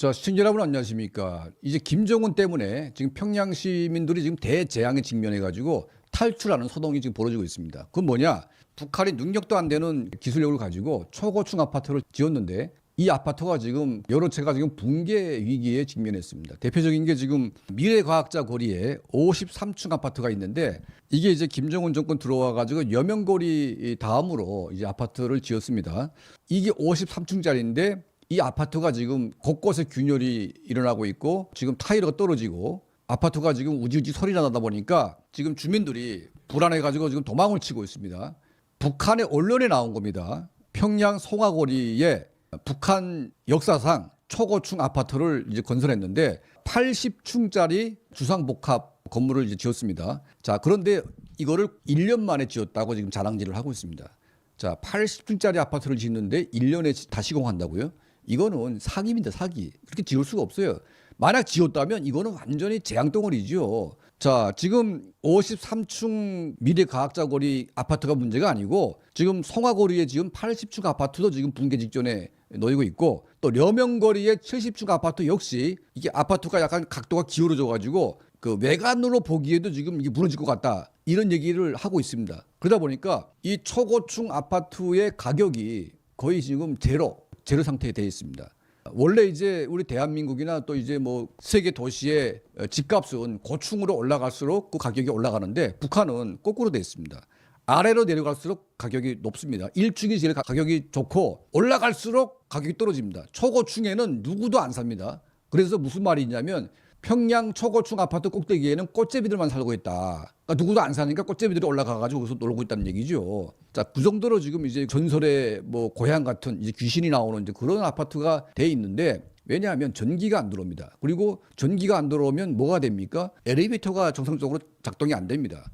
자, 시청자 여러분 안녕하십니까. 이제 김정은 때문에 지금 평양 시민들이 지금 대재앙에 직면해 가지고 탈출하는 소동이 지금 벌어지고 있습니다. 그건 뭐냐? 북한이 능력도 안 되는 기술력을 가지고 초고층 아파트를 지었는데 이 아파트가 지금 여러 채가 지금 붕괴 위기에 직면했습니다. 대표적인 게 지금 미래과학자 거리에 53층 아파트가 있는데 이게 이제 김정은 정권 들어와 가지고 여명거리 다음으로 이제 아파트를 지었습니다. 이게 53층짜리인데 이 아파트가 지금 곳곳에 균열이 일어나고 있고 지금 타일가 떨어지고 아파트가 지금 우지우지 소리가 나다 보니까 지금 주민들이 불안해 가지고 지금 도망을 치고 있습니다. 북한의 언론에 나온 겁니다. 평양 송화거리에 북한 역사상 초고층 아파트를 이제 건설했는데 80층짜리 주상복합 건물을 이제 지었습니다. 자, 그런데 이거를 1년 만에 지었다고 지금 자랑질을 하고 있습니다. 자, 80층짜리 아파트를 짓는데 1년에 다 시공한다고요? 이거는 사기입니다, 사기. 그렇게 지을 수가 없어요. 만약 지었다면 이거는 완전히 재앙덩어리죠. 자, 지금 53층 미래과학자 거리 아파트가 문제가 아니고 지금 성화거리에 지금 80층 아파트도 지금 붕괴 직전에 놓이고 있고 또 려명거리의 70층 아파트 역시 이게 아파트가 약간 각도가 기울어져 가지고 그 외관으로 보기에도 지금 이게 무너질 것 같다. 이런 얘기를 하고 있습니다. 그러다 보니까 이 초고층 아파트의 가격이 거의 지금 제로, 제로 상태에 되어 있습니다. 원래 이제 우리 대한민국이나 또 이제 뭐 세계 도시의 집값은 고층으로 올라갈수록 그 가격이 올라가는데 북한은 거꾸로 되어 있습니다. 아래로 내려갈수록 가격이 높습니다. 1층이 제일 가- 가격이 좋고 올라갈수록 가격이 떨어집니다. 초고층에는 누구도 안 삽니다. 그래서 무슨 말이 있냐면 평양 초고층 아파트 꼭대기에는 꽃제비들만 살고 있다. 그러니까 누구도 안 사니까 꽃제비들이 올라가가지고 거기서 놀고 있다는 얘기죠. 자, 그 정도로 지금 이제 전설의 뭐 고향 같은 이제 귀신이 나오는 이제 그런 아파트가 돼 있는데 왜냐하면 전기가 안 들어옵니다. 그리고 전기가 안 들어오면 뭐가 됩니까? 엘리베이터가 정상적으로 작동이 안 됩니다.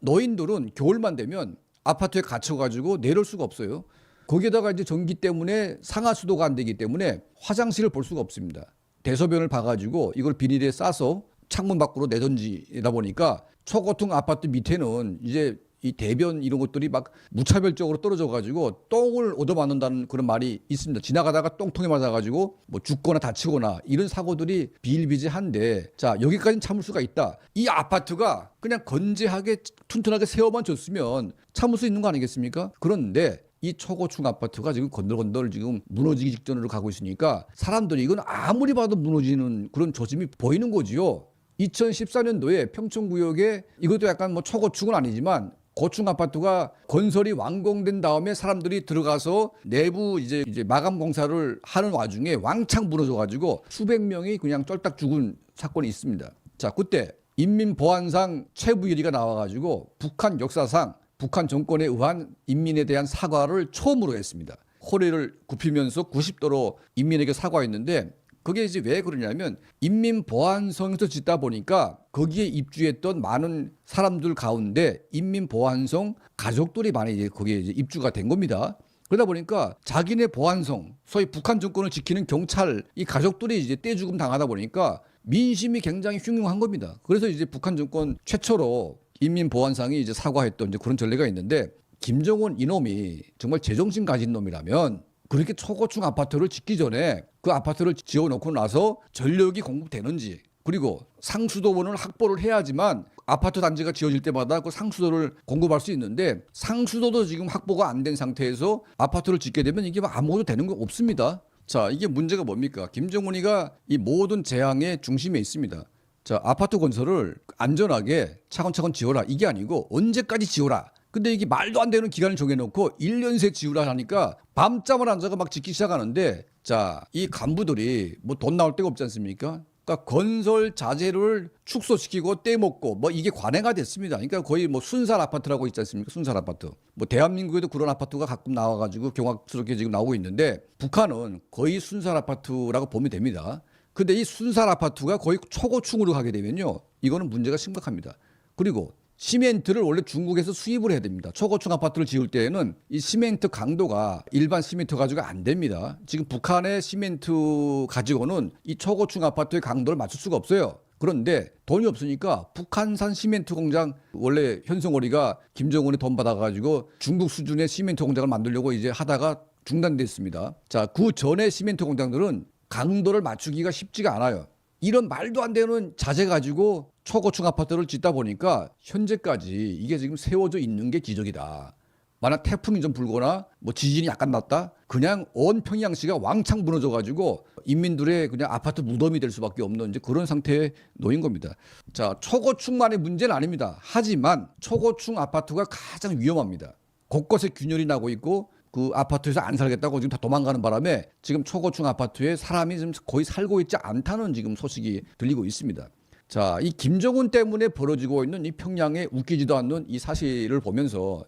노인들은 겨울만 되면 아파트에 갇혀가지고 내려올 수가 없어요. 거기에다가 이제 전기 때문에 상하수도가 안 되기 때문에 화장실을 볼 수가 없습니다. 대소변을 봐가지고 이걸 비닐에 싸서 창문 밖으로 내던지다 보니까 초고층 아파트 밑에는 이제 이 대변 이런 것들이 막 무차별적으로 떨어져 가지고 똥을 얻어맞는다는 그런 말이 있습니다. 지나가다가 똥통에 맞아가지고 뭐 죽거나 다치거나 이런 사고들이 비일비재한데 자 여기까지는 참을 수가 있다. 이 아파트가 그냥 건재하게 튼튼하게 세워만 줬으면 참을 수 있는 거 아니겠습니까? 그런데 이 초고층 아파트가 지금 건들건들 지금 무너지기 직전으로 가고 있으니까 사람들이 이건 아무리 봐도 무너지는 그런 조짐이 보이는 거지요. 2014년도에 평촌구역에 이것도 약간 뭐 초고층은 아니지만 고층 아파트가 건설이 완공된 다음에 사람들이 들어가서 내부 이제 이제 마감 공사를 하는 와중에 왕창 무너져 가지고 수백 명이 그냥 쫄딱 죽은 사건이 있습니다. 자, 그때 인민보안상 최부일이가 나와 가지고 북한 역사상 북한 정권에 의한 인민에 대한 사과를 처음으로 했습니다. 허리를 굽히면서 90도로 인민에게 사과했는데 그게 이제 왜 그러냐면 인민 보안성에서 짓다 보니까 거기에 입주했던 많은 사람들 가운데 인민 보안성 가족들이 많이 이제 거기에 이제 입주가 된 겁니다. 그러다 보니까 자기네 보안성, 소위 북한 정권을 지키는 경찰 이 가족들이 이제 떼죽음 당하다 보니까 민심이 굉장히 흉흉한 겁니다. 그래서 이제 북한 정권 최초로 인민보안상이 이제 사과했던 이제 그런 전례가 있는데 김정은 이놈이 정말 제정신 가진 놈이라면 그렇게 초고층 아파트를 짓기 전에 그 아파트를 지어놓고 나서 전력이 공급되는지 그리고 상수도원을 확보를 해야지만 아파트 단지가 지어질 때마다 그 상수도를 공급할 수 있는데 상수도도 지금 확보가 안 된 상태에서 아파트를 짓게 되면 이게 뭐 아무것도 되는 거 없습니다. 자, 이게 문제가 뭡니까? 김정은이가 이 모든 재앙의 중심에 있습니다. 자, 아파트 건설을 안전하게 차근차근 지어라. 이게 아니고 언제까지 지어라. 근데 이게 말도 안 되는 기간을 정해놓고 1년 새 지으라 하니까 밤잠을 안 자고 막 짓기 시작하는데 자, 이 간부들이 뭐 돈 나올 데가 없지 않습니까? 그러니까 건설 자재를 축소시키고 떼먹고 뭐 이게 관행화 됐습니다. 그러니까 거의 뭐 순살 아파트라고 있지 않습니까? 순살 아파트. 뭐 대한민국에도 그런 아파트가 가끔 나와가지고 경악스럽게 지금 나오고 있는데 북한은 거의 순살 아파트라고 보면 됩니다. 근데 이 순살 아파트가 거의 초고층으로 가게 되면요. 이거는 문제가 심각합니다. 그리고 시멘트를 원래 중국에서 수입을 해야 됩니다. 초고층 아파트를 지을 때에는 이 시멘트 강도가 일반 시멘트 가지고 안 됩니다. 지금 북한의 시멘트 가지고는 이 초고층 아파트의 강도를 맞출 수가 없어요. 그런데 돈이 없으니까 북한산 시멘트 공장 원래 현성월이가 김정은의 돈 받아가지고 중국 수준의 시멘트 공장을 만들려고 이제 하다가 중단됐습니다. 자, 그 전에 시멘트 공장들은 강도를 맞추기가 쉽지가 않아요. 이런 말도 안 되는 자재 가지고 초고층 아파트를 짓다 보니까 현재까지 이게 지금 세워져 있는 게 기적이다. 만약 태풍이 좀 불거나 뭐 지진이 약간 났다 그냥 온 평양시가 왕창 무너져 가지고 인민들의 그냥 아파트 무덤이 될 수밖에 없는 이제 그런 상태에 놓인 겁니다. 자 초고층만의 문제는 아닙니다. 하지만 초고층 아파트가 가장 위험합니다. 곳곳에 균열이 나고 있고 그 아파트에서 안 살겠다고 지금 다 도망가는 바람에 지금 초고층 아파트에 사람이 지금 거의 살고 있지 않다는 지금 소식이 들리고 있습니다. 자, 이 김정은 때문에 벌어지고 있는 이 평양에 웃기지도 않는 이 사실을 보면서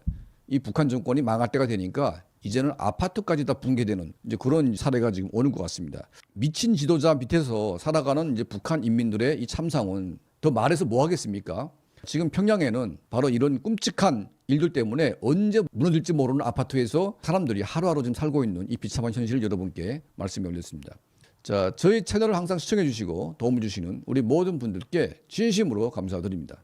이 북한 정권이 망할 때가 되니까 이제는 아파트까지 다 붕괴되는 이제 그런 사례가 지금 오는 것 같습니다. 미친 지도자 밑에서 살아가는 이제 북한 인민들의 이 참상은 더 말해서 뭐 하겠습니까? 지금 평양에는 바로 이런 끔찍한 일들 때문에 언제 무너질지 모르는 아파트에서 사람들이 하루하루 지금 살고 있는 이 비참한 현실을 여러분께 말씀해 올렸습니다. 자, 저희 채널을 항상 시청해 주시고 도움을 주시는 우리 모든 분들께 진심으로 감사드립니다.